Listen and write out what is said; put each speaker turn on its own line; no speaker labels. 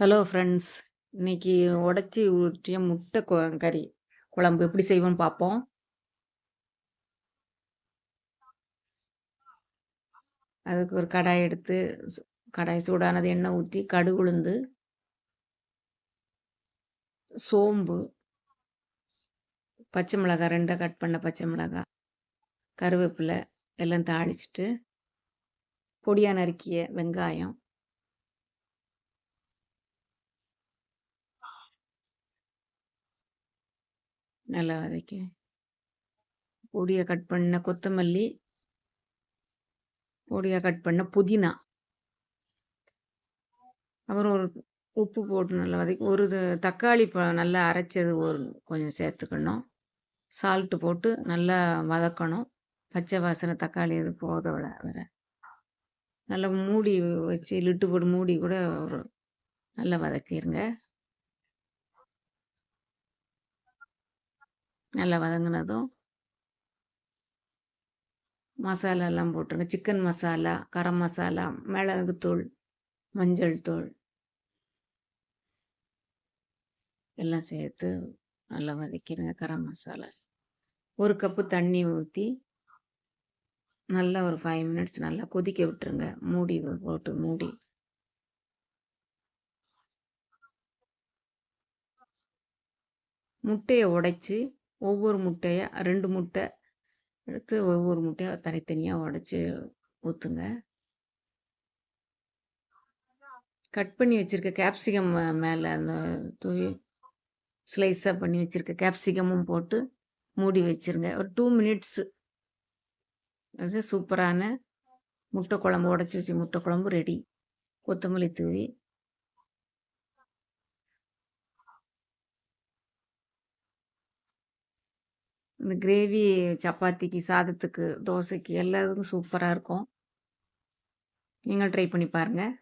Hello friends இன்னைக்கு உடச்சி ஊற்றிய முட்டை கொ கறி. குழம்பு எப்படி செய்வோம்னு பார்ப்போம் அதுக்கு ஒரு கடாய் எடுத்து சு- கடாய் சூடானது எண்ணெய் ஊற்றி கடுகு உளுந்து சோம்பு பச்சை மிளகாய் ரெண்டாக கட் பண்ண பச்சை மிளகாய் கருவேப்பிலை எல்லாம் தாளிச்சிட்டு பொடியாக நறுக்கிய வெங்காயம் நல்லா வதக்கி பொடியை கட் பண்ண கொத்தமல்லி பொடியாக கட் பண்ண புதினா. அப்புறம் ஒரு உப்பு போட்டு நல்லா வதக்கி ஒரு இது தக்காளி பழம் நல்லா அரைச்சது ஒரு கொஞ்சம் சேர்த்துக்கணும். சால்ட்டு போட்டு நல்லா வதக்கணும். பச்சை வாசனை தக்காளி இது போத விட வர. நல்லா மூடி வச்சு லிட்டு போட்டு மூடி கூட ஒரு நல்லா வதக்கிடுங்க நல்லா வதங்கினதும் மசாலா எல்லாம் போட்டுருங்க சிக்கன் மசாலா கரம் மசாலா மிளகுத்தூள் மஞ்சள் தூள் எல்லாம் சேர்த்து நல்லா வதக்கிடுங்க கரம் மசாலா ஒரு கப்பு தண்ணி ஊற்றி நல்லா ஒரு ஃபைவ் மினிட்ஸ் நல்லா கொதிக்க விட்டுருங்க. மூடி போட்டு மூடி. முட்டையை உடைச்சி ஒவ்வொரு முட்டையை ரெண்டு முட்டை எடுத்து ஒவ்வொரு முட்டையாக தனித்தனியாக உடச்சி ஊற்றுங்க கட் பண்ணி வச்சுருக்க கேப்சிகம் மேலே அந்த தூவி ஸ்லைஸாக பண்ணி வச்சுருக்க கேப்சிகமும் போட்டு மூடி வச்சுருங்க. ஒரு டூ மினிட்ஸு அது சூப்பரான முட்டை குழம்பு உடச்சி வச்சு முட்டை குழம்பு ரெடி கொத்தமல்லி தூவி இந்த கிரேவி சப்பாத்திக்கு சாதத்துக்கு தோசைக்கு எல்லாத்துக்கும் சூப்பராக இருக்கும். நீங்கள் ட்ரை பண்ணி பாருங்கள்